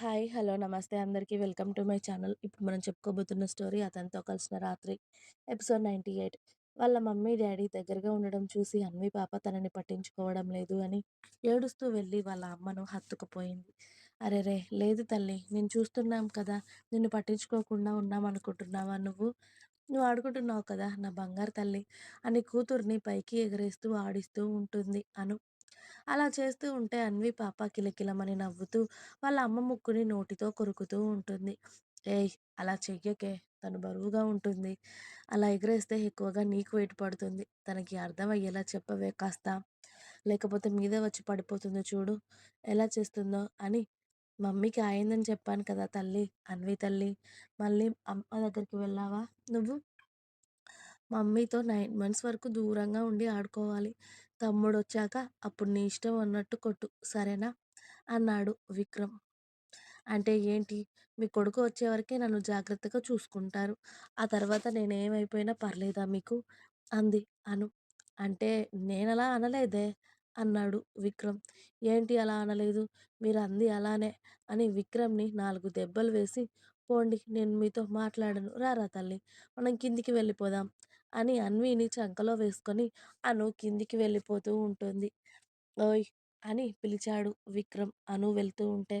Hi. Hello. నమస్తే అందరికీ. Welcome to my channel. ఇప్పుడు మనం చెప్పుకోబోతున్న స్టోరీ 'అతనితో కలిసిన రాత్రి' ఎపిసోడ్ 98 వాళ్ళ మమ్మీ, డాడీ దగ్గరగా ఉండడం చూసి అన్వి పాప తనని పట్టించుకోవడం లేదు అని ఏడుస్తూ వెళ్ళి వాళ్ళ అమ్మను హత్తుకుపోయింది. అరెరే! లేదు తల్లి నేను చూస్తున్నాం కదా! నిన్ను పట్టించుకోకుండా ఉన్నాం అనుకుంటున్నావా నువ్వు? నువ్వు ఆడుకుంటున్నావు కదా నా బంగారు తల్లి అని కూతుర్ని పైకి ఎగరేస్తూ ఆడిస్తూ ఉంటుంది అను. అలా చేస్తూ ఉంటే అన్వి పాప కిలకిలమని నవ్వుతూ వాళ్ళ అమ్మ ముక్కుని నోటితో కొరుకుతూ ఉంటుంది. ఏయ్! అలా చెయ్యకే. తను బరువుగా ఉంటుంది. అలా ఎగరేస్తే ఎక్కువగా నీకు వెయిట్ పడుతుంది. తనకి అర్థమయ్యేలా చెప్పవే కాస్త. లేకపోతే మీదే వచ్చి పడిపోతుంది చూడు ఎలా చేస్తుందో అని మమ్మీకి అయిందని చెప్పాను కదా తల్లి అన్వి తల్లి. మళ్ళీ అమ్మ దగ్గరికి వెళ్ళావా నువ్వు? మమ్మీతో నైన్ మంత్స్ వరకు దూరంగా ఉండి ఆడుకోవాలి. తమ్ముడు వచ్చాక అప్పుడు నీ ఇష్టం అన్నట్టు కొట్టు. సరేనా? అన్నాడు విక్రమ్. అంటే ఏంటి? మీ కొడుకు వచ్చేవరకే నన్ను జాగ్రత్తగా చూసుకుంటారు. ఆ తర్వాత నేనేమైపోయినా పర్లేదా మీకు? అంది అను. అంటే నేనలా అనలేదే అన్నాడు విక్రమ్. ఏంటి అలా అనలేదు? మీరు అంది అలానే అని విక్రమ్‌ని నాలుగు దెబ్బలు వేసి పోండి నేను మీతో మాట్లాడను. రారా తల్లి మనం కిందికి వెళ్ళిపోదాం అని అన్విని చంకలో వేసుకొని అను కిందికి వెళ్ళిపోతూ ఉంటుంది. ఓయ్! అని పిలిచాడు విక్రమ్ అను వెళ్తూ ఉంటే.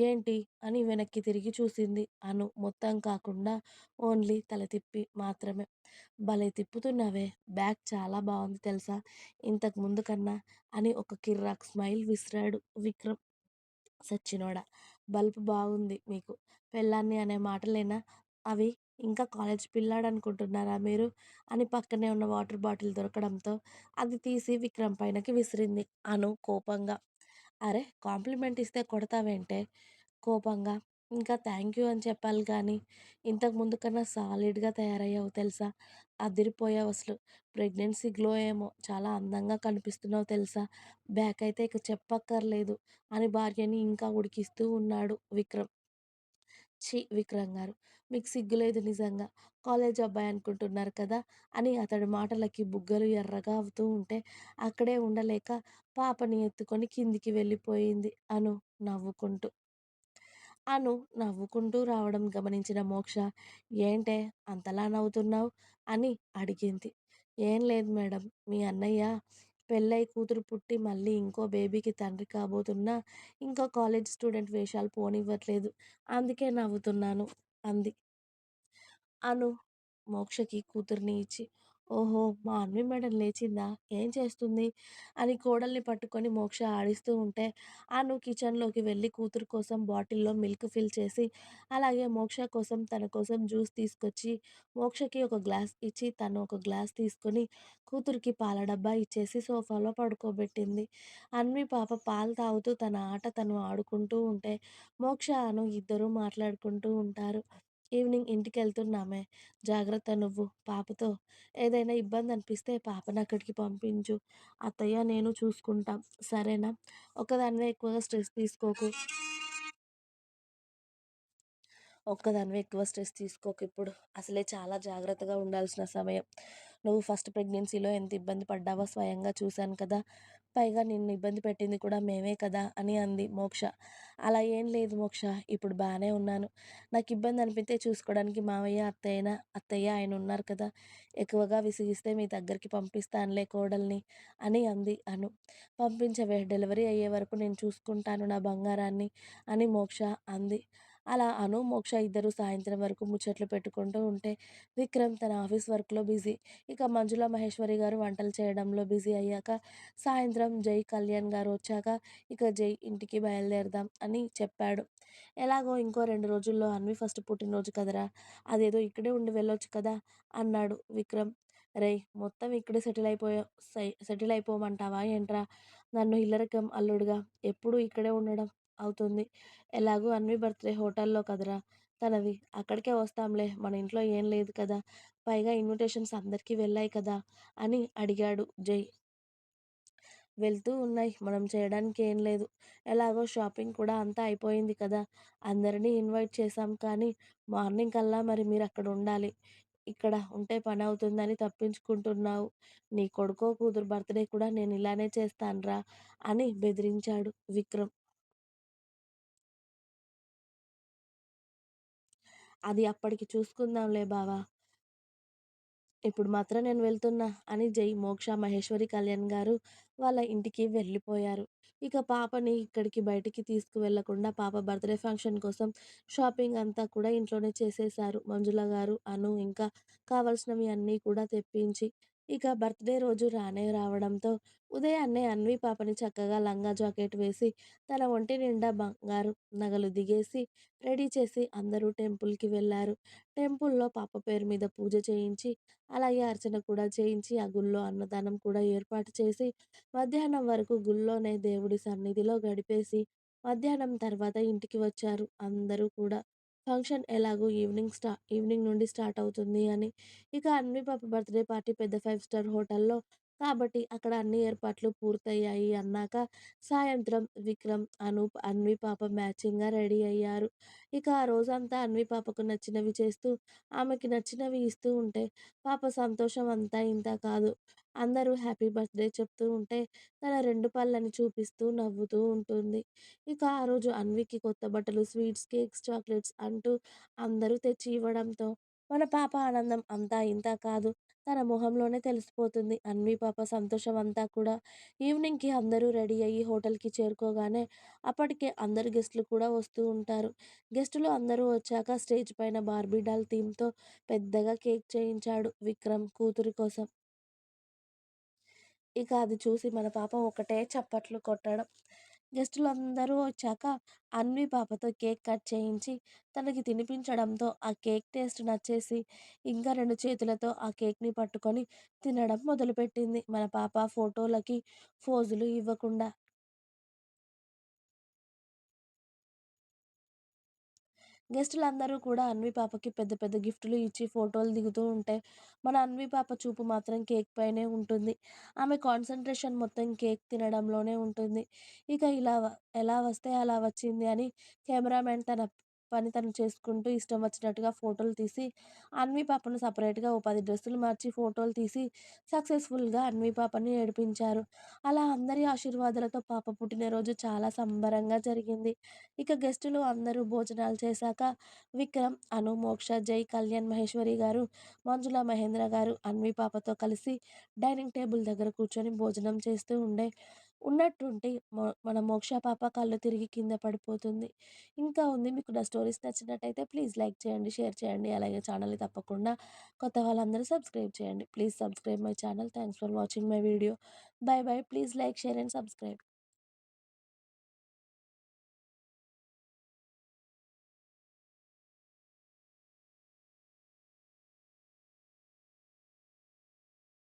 ఏంటి? అని వెనక్కి తిరిగి చూసింది అను మొత్తం కాకుండా ఓన్లీ తల తిప్పి మాత్రమే. భలే తిప్పుతున్నావే! బ్యాగ్ చాలా బాగుంది తెలుసా ఇంతకు ముందు కన్నా అని ఒక కిర్రాక్ స్మైల్ విసిరాడు విక్రమ్. సచ్చినోడా! బల్బ్ బాగుంది మీకు. పెళ్ళాన్ని అనే మాటలేనా అవి? ఇంకా కాలేజీ పిల్లాడనుకుంటున్నారా మీరు? అని పక్కనే ఉన్న వాటర్ బాటిల్ దొరకడంతో అది తీసి విక్రమ్ పైనకి విసిరింది అను కోపంగా. అరె! కాంప్లిమెంట్ ఇస్తే కొడతావేంటే? కోపంగా. ఇంకా థాంక్యూ అని చెప్పాలి గానీ ఇంతకు ముందు కన్నా సాలిడ్‌గా తయారయ్యావు తెలుసా? అదిరిపోయావసలు. ప్రెగ్నెన్సీ గ్లో ఏమో చాలా అందంగా కనిపిస్తున్నావు తెలుసా? బ్యాక్ అయితే ఇక చెప్పక్కర్లేదు అని భార్యని ఇంకా ఉడికిస్తూ ఉన్నాడు విక్రమ్. ఛీ విక్రమ్ గారు! మీకు సిగ్గులేదు నిజంగా. కాలేజ్ అబ్బాయి అనుకుంటున్నారు కదా! అని అతడి మాటలకి బుగ్గలు ఎర్రగా అవుతూ ఉంటే అక్కడే ఉండలేక పాపని ఎత్తుకొని కిందికి వెళ్ళిపోయింది అను నవ్వుకుంటూ. అను నవ్వుకుంటూ రావడం గమనించిన మోక్ష ఏంటే అంతలా నవ్వుతున్నావు అని అడిగింది. ఏం లేదు మేడం. మీ అన్నయ్య పెళ్ళై కూతురు పుట్టి మళ్ళీ ఇంకో బేబీకి తండ్రి కాబోతున్నా ఇంకో కాలేజ్ స్టూడెంట్ వేషాలు పోనివ్వట్లేదు. అందుకే నవ్వుతున్నాను అంది. అను మోక్షకి కూతుర్ని ఇచ్చి. ఓహో! మా అన్వి మేడం లేచిందా? ఏం చేస్తుంది? అని కోడల్ని పట్టుకొని మోక్ష ఆడిస్తూ ఉంటే అను కిచెన్‌లోకి వెళ్ళి కూతురు కోసం బాటిల్‌లో మిల్క్ ఫిల్ చేసి అలాగే మోక్ష కోసం తన కోసం జ్యూస్ తీసుకొచ్చి మోక్షకి ఒక గ్లాస్ ఇచ్చి తను ఒక గ్లాస్ తీసుకొని కూతురికి పాల డబ్బా ఇచ్చేసి సోఫాలో పడుకోబెట్టింది. అన్వి పాప పాలు తాగుతూ తన ఆట తను ఆడుకుంటూ ఉంటే మోక్ష, అను ఇద్దరూ మాట్లాడుకుంటూ ఉంటారు. ఈవినింగ్ ఇంటికెళ్తున్నామే. జాగ్రత్త నువ్వు పాపతో. ఏదైనా ఇబ్బంది అనిపిస్తే పాపని అక్కడికి పంపించు. అత్తయ్య, నేను చూసుకుంటాం. సరేనా? ఒకదానివే ఎక్కువగా స్ట్రెస్ తీసుకోకు. ఒక్కదానివే ఎక్కువ స్ట్రెస్ తీసుకోకు ఇప్పుడు. అసలే చాలా జాగ్రత్తగా ఉండాల్సిన సమయం. నువ్వు ఫస్ట్ ప్రెగ్నెన్సీలో ఎంత ఇబ్బంది పడ్డావో స్వయంగా చూశాను కదా! పైగా నిన్ను ఇబ్బంది పెట్టింది కూడా మేమే కదా అని అంది మోక్ష. అలా ఏం లేదు మోక్ష. ఇప్పుడు బాగానే ఉన్నాను. నాకు ఇబ్బంది అనిపితే చూసుకోవడానికి మావయ్య, అత్తయ్యన అత్తయ్య ఆయన ఉన్నారు కదా! ఎక్కువగా విసిగిస్తే మీ దగ్గరికి పంపిస్తానులే కోడల్ని అని అంది అను. పంపించవే డెలివరీ అయ్యే వరకు నేను చూసుకుంటాను నా బంగారాన్ని అని మోక్ష అంది. అలా అను, మోక్ష ఇద్దరు సాయంత్రం వరకు ముచ్చట్లు పెట్టుకుంటూ ఉంటే విక్రమ్ తన ఆఫీస్ వర్క్‌లో బిజీ. ఇక మంజుల, మహేశ్వరి గారు వంటలు చేయడంలో బిజీ అయ్యాక సాయంత్రం జై, కళ్యాణ్ గారు వచ్చాక ఇక జై ఇంటికి బయలుదేరదాం అని చెప్పాడు. ఎలాగో ఇంకో రెండు రోజుల్లో అన్వి ఫస్ట్ పుట్టినరోజు కదరా! అదేదో ఇక్కడే ఉండి వెళ్ళొచ్చు కదా! అన్నాడు విక్రమ్. రేయ్! మొత్తం ఇక్కడే సెటిల్ అయిపోయా సెటిల్ అయిపోమంటావా ఏంట్రా? నన్ను ఇల్లరకం అల్లుడుగా ఎప్పుడూ ఇక్కడే ఉండడం అవుతుంది. ఎలాగూ అన్వి బర్త్‌డే హోటల్‌లో కదరా తనది. అక్కడికే వస్తాంలే మన ఇంట్లో ఏం లేదు కదా! పైగా ఇన్విటేషన్స్ అందరికీ వెళ్ళాయి కదా! అని అడిగాడు జై. వెళ్తూ ఉన్నాయి. మనం చేయడానికి ఏం లేదు. ఎలాగో షాపింగ్ కూడా అంతా అయిపోయింది కదా! అందరినీ ఇన్వైట్ చేశాం కానీ మార్నింగ్ కల్లా మరి మీరక్కడ ఉండాలి. ఇక్కడ ఉంటే పనవుతుందని తప్పించుకుంటున్నావు. నీ కొడుకో, కూతురు బర్త్‌డే కూడా నేను ఇలానే చేస్తాన్రా అని బెదిరించాడు విక్రమ్. అది అప్పటికి చూసుకుందాంలే బావ. ఇప్పుడు మాత్రం నేను వెళ్తున్నా అని జై, మోక్ష, మహేశ్వరి, కళ్యాణ్ గారు వాళ్ళ ఇంటికి వెళ్ళిపోయారు. ఇక పాపని ఇక్కడికి బయటికి తీసుకువెళ్ళకుండా పాప బర్త్‌డే ఫంక్షన్ కోసం షాపింగ్ అంతా కూడా ఇంట్లోనే చేసేశారు. మంజుల గారు, అను ఇంకా కావాల్సినవి అన్నీ కూడా తెప్పించి. ఇక బర్త్‌డే రోజు రానే రావడంతో ఉదయాన్నే అన్వి పాపని చక్కగా లంగా జాకెట్ వేసి, తన ఒంటి నిండా బంగారు నగలు దిగేసి, రెడీ చేసి అందరూ టెంపుల్‌కి వెళ్ళారు. టెంపుల్‌లో పాప పేరు మీద పూజ చేయించి, అలాగే అర్చన కూడా చేయించి, ఆ గుళ్ళో అన్నదానం కూడా ఏర్పాటు చేసి, మధ్యాహ్నం వరకు గుళ్ళోనే దేవుడి సన్నిధిలో గడిపేసి, మధ్యాహ్నం తర్వాత ఇంటికి వచ్చారు అందరూ కూడా. ఫంక్షన్ ఎలాగో ఈవినింగ్ స్టా ఈవినింగ్ నుండి స్టార్ట్ అవుతుంది అని. ఇక అన్వి పాప బర్త్‌డే పార్టీ పెద్ద ఫైవ్ స్టార్ హోటల్‌లో కాబట్టి అక్కడ అన్ని ఏర్పాట్లు పూర్తయ్యాయి అన్నాక సాయంత్రం విక్రమ్, అనూప్, అన్వి పాప మ్యాచింగ్‌గా రెడీ అయ్యారు. ఇక ఆ రోజంతా అన్వి పాపకు నచ్చినవి చేస్తూ, ఆమెకి నచ్చినవి ఇస్తూ ఉంటే పాప సంతోషం అంతా ఇంత కాదు. అందరూ హ్యాపీ బర్త్‌డే చెప్తూ ఉంటే తన రెండు పళ్ళని చూపిస్తూ నవ్వుతూ ఉంటుంది. ఇక ఆ రోజు అన్వికి కొత్త బట్టలు, స్వీట్స్, కేక్స్, చాక్లెట్స్ అంటూ అందరూ తెచ్చి ఇవ్వడంతో మన పాప ఆనందం అంతా ఇంత కాదు. తన మొహంలోనే తెలిసిపోతుంది. అన్వి పాప సంతోషం అంతా కూడా. ఈవినింగ్‌కి అందరూ రెడీ అయ్యి హోటల్‌కి చేరుకోగానే అప్పటికే అందరు గెస్టులు కూడా వస్తూ ఉంటారు. గెస్టులు అందరూ వచ్చాక స్టేజ్ పైన బార్బీ డాల్ థీమ్‌తో పెద్దగా కేక్ చేయించాడు విక్రమ్ కూతురి కోసం. ఇక అది చూసి మన పాప ఒకటే చప్పట్లు కొట్టడం. గెస్టులు అందరూ వచ్చాక అన్వి పాపతో కేక్ కట్ చేయించి, తనకి తినిపించడంతో ఆ కేక్ టేస్ట్ నచ్చేసి, ఇంకా రెండు చేతులతో ఆ కేక్‌ని పట్టుకొని తినడం మొదలుపెట్టింది మన పాప ఫోటోలకి ఫోజులు ఇవ్వకుండా. గెస్టులందరూ కూడా అన్వి పాపకి పెద్ద పెద్ద గిఫ్టులు ఇచ్చి ఫోటోలు దిగుతూ ఉంటే, మన అన్వి పాప చూపు మాత్రం కేక్ పైనే ఉంటుంది. ఆమె కాన్సన్ట్రేషన్ మొత్తం కేక్ తినడంలోనే ఉంటుంది. ఇక ఇలా ఎలా వస్తే అలా వచ్చింది అని కెమెరామెన్ తన పని తను చేసుకుంటూ ఇష్టం వచ్చినట్టుగా ఫోటోలు తీసి, అన్వి పాపను సపరేట్గా ఓ పది డ్రెస్సులు మార్చి ఫోటోలు తీసి సక్సెస్‌ఫుల్‌గా అన్వి పాపని ఏడిపించారు. అలా అందరి ఆశీర్వాదాలతో పాప పుట్టినరోజు చాలా సంబరంగా జరిగింది. ఇక గెస్టులు అందరూ భోజనాలు చేశాక విక్రమ్, అను, మోక్ష, జై, కళ్యాణ్, మహేశ్వరి గారు, మంజుల, మహేంద్ర గారు అన్వి పాపతో కలిసి డైనింగ్ టేబుల్ దగ్గర కూర్చొని భోజనం చేస్తూ ఉండే ఉన్నట్టుంటే మొ మన మోక్ష పాప కళ్ళు తిరిగి కింద పడిపోతుంది. ఇంకా ఉంది. మీకు నా స్టోరీస్ నచ్చినట్టయితే ప్లీజ్ లైక్ చేయండి, షేర్ చేయండి. అలాగే ఛానల్‌ని తప్పకుండా కొత్త వాళ్ళందరూ సబ్స్క్రైబ్ చేయండి. Please subscribe my channel. Thanks for watching my video. Bye bye. Please like, share and subscribe.